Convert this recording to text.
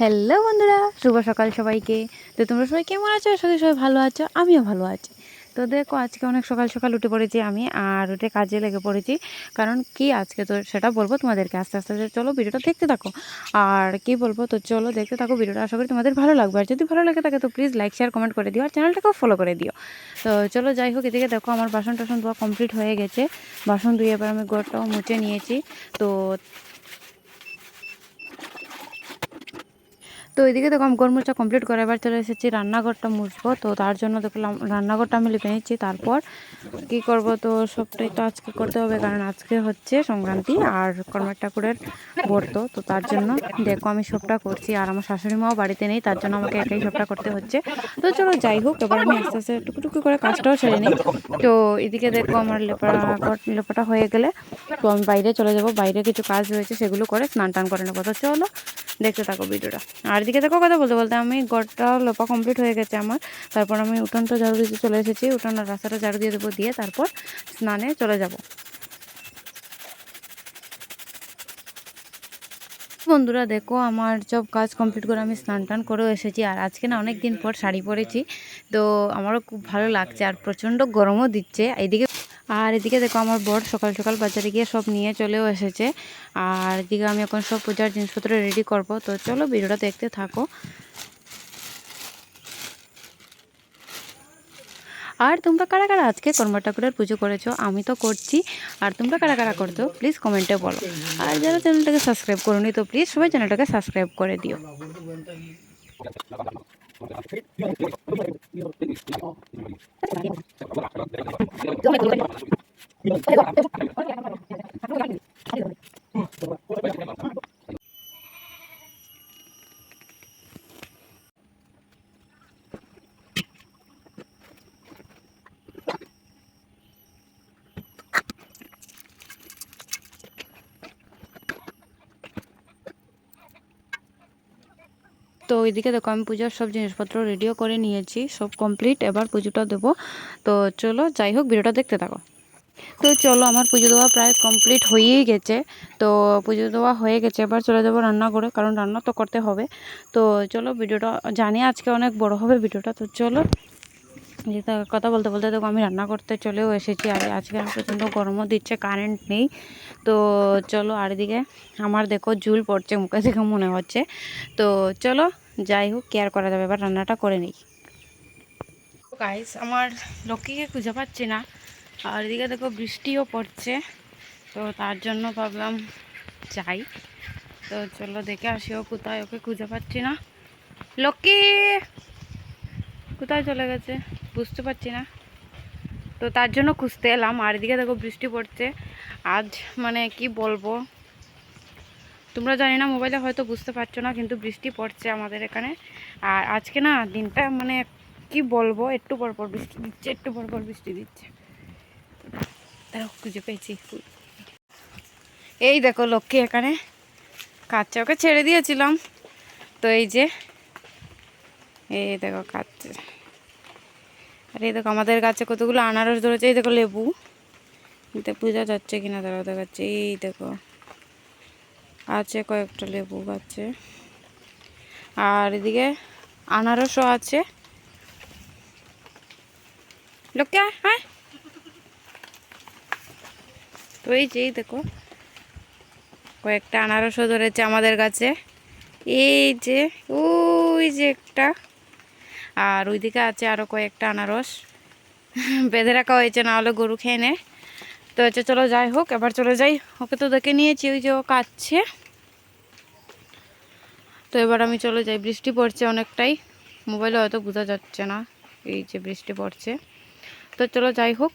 Hello বন্ধুরা, শুভ সকাল সবাইকে। তো তোমরা সবাই কেমন আছো? সবাই সবাই ভালো আছো, আমিও ভালো আছি। তো দেখো, আজকে অনেক সকাল সকাল উঠে পড়েছি আমি আর উঠে কাজে লেগে পড়েছি। কারণ কি আজকে তো সেটা বলব তোমাদেরকে আস্তে আস্তে চলো ভিডিওটা দেখতে থাকো। আর কি বলব, তো চলো দেখতে থাকো ভিডিওটা, আশা করি তোমাদের ভালো লাগবে। আর যদি ভালো লাগে থাকে তো প্লিজ লাইক শেয়ার কমেন্ট করে দিও, আর চ্যানেলটাকেও ফলো করে দিও। তো চলো যাই হোক, এদিকে দেখো আমার বাসন টাসন ধোয়া কমপ্লিট হয়ে গেছে। বাসন ধুয়ে এবার আমি গোড়টাও মুছে নিয়েছি। তো তো এদিকে দেখো, আমি গরমুচটা কমপ্লিট করে এবার চলে এসেছি রান্নাঘরটা মুছবো। তো তার জন্য দেখলাম রান্নাঘরটা আমি লিপে নিচ্ছি। তারপর কি করব? তো সবটাই তো আজকে করতে হবে, কারণ আজকে হচ্ছে সংক্রান্তি আর কর্মের ঠাকুরের ব্রত। তো তার জন্য দেখো, আমি সবটা করছি আর আমার শাশুড়ি মাও বাড়িতে নেই, তার জন্য আমাকে একাই সবটা করতে হচ্ছে। তো চলো যাই হোক, এবার আমি আস্তে আস্তে টুকুটুকু করে কাজটাও সেরে নিই। তো এদিকে দেখো, আমার লেপা লেপাটা হয়ে গেলে, তো আমি বাইরে চলে যাব। বাইরে কিছু কাজ রয়েছে, সেগুলো করে স্নান টান করে নেব। তো চলো দেখতে থাকো ভিডিওটা। আর দিকে দেখো কথা বলতে বলতে আমি গড়টা লোপা কমপ্লিট হয়ে গেছে আমার। তারপর আমি উঠানটা ঝাড়ু দিতে চলে এসেছি উঠানের রাস্তাটা ঝাড়ু দিয়ে দেবো দিয়ে তারপর স্নানে চলে যাব। বন্ধুরা দেখো আমার সব কাজ কমপ্লিট করে আমি স্নান টান করেও এসেছি, আর আজকে না অনেক দিন পর শাড়ি পরেছি, তো আমারও খুব ভালো লাগছে আর প্রচণ্ড গরমও দিচ্ছে। এইদিকে আর এদিকে দেখো আমার বর সকাল সকাল বাজারে গিয়ে সব নিয়ে চলেও এসেছে। আর এদিকে আমি এখন সব পূজার জিনিসপত্র রেডি করব। তো চলো ভিডিওটা দেখতে থাকো। আর তোমরা কারা কারা আজকে কর্মা ঠাকুরের পুজো করেছ? আমি তো করছি। আর তোমরা কারা কারা করছ? প্লিজ কমেন্টে বলো। আর যারা চ্যানেলটাকে সাবস্ক্রাইব করোনি, তো প্লিজ সবাই চ্যানেলটাকে সাবস্ক্রাইব করে দিও। তো ওইদিকে দেখো আমি পুজোর সব জিনিসপত্র রেডিও করে নিয়েছি, সব কমপ্লিট এবার পুজোটা দেবো। তো চলো, যাই হোক, ভিডিওটা দেখতে থাকো। তো চলো, আমার পুজো দেওয়া প্রায় কমপ্লিট হয়েই গেছে। তো পুজো দেওয়া হয়ে গেছে, এবার চলে যাব রান্না করে কারণ রান্না তো করতে হবে। তো চলো, ভিডিওটা জানি আজকে অনেক বড় হবে ভিডিওটা, তো চলো। কথা বলতে বলতে দেখো আমি রান্না করতে চলেও এসেছি। আর আজকে আমি প্রচণ্ড গরমও দিচ্ছে কারেন্ট নেই। তো চলো আর এদিকে আমার দেখো জুল পড়ছে, মুখে দেখে মনে হচ্ছে। তো চলো যাই হোক কেয়ার করা যাবে? এবার রান্নাটা করে নিই। গাইস আমার লক্ষ্মীকে খুঁজে পাচ্ছি না। আর এদিকে দেখো বৃষ্টিও পড়ছে। তো তার জন্য ভাবলাম যাই। তো চলো দেখে আসি ও কোথায়, ওকে খুঁজে পাচ্ছি না। লক্ষ্মী! কোথায় চলে গেছে? বুঝতে পারছি না। তো তার জন্য খুঁজতে এলাম। আর এদিকে দেখো বৃষ্টি পড়ছে। আজ মানে কি বলব? তোমরা জানি না মোবাইলে হয়তো বুঝতে পারছ না, কিন্তু বৃষ্টি পড়ছে আমাদের এখানে। আর আজকে না, দিনটা মানে কি বলব? একটু পর পর বৃষ্টি দিচ্ছে, একটু পর পর বৃষ্টি দিচ্ছে। দেখো খুঁজে পেয়েছি। এই দেখো লক্ষ্মী এখানে। কাচ্চা ওকে ছেড়ে দিয়েছিলাম। তো এই যে, এই দেখো কাচ্ছে আর এই দেখো, আমাদের গাছে কতগুলো আনারস ধরেছে, এই দেখো লেবু। বোঝা যাচ্ছে কিনা দাঁড়াও দেখাচ্ছে, এই দেখো। আছে কয়েকটা লেবু গাছে। আর এদিকে আনারসও আছে। লোকে হ্যাঁ? তো এই যে দেখো। কয়েকটা আনারসও ধরেছে আমাদের কাছে এই যে, ওই যে একটা। আর ওইদিকে আছে আরও কয়েকটা আনারস। বেঁধে রাখা হয়েছে, না হলে গরু খেয়ে নেয় তো হচ্ছে চলো যাই হোক, এবার চলে যাই। ওকে তো দেখে নিয়েছি, ওই যে ও কাচ্ছে তো এবার আমি চলে যাই, বৃষ্টি পড়ছে অনেকটাই। মোবাইলে হয়তো বোঝা যাচ্ছে না, এই যে বৃষ্টি পড়ছে। তো চলো যাই হোক।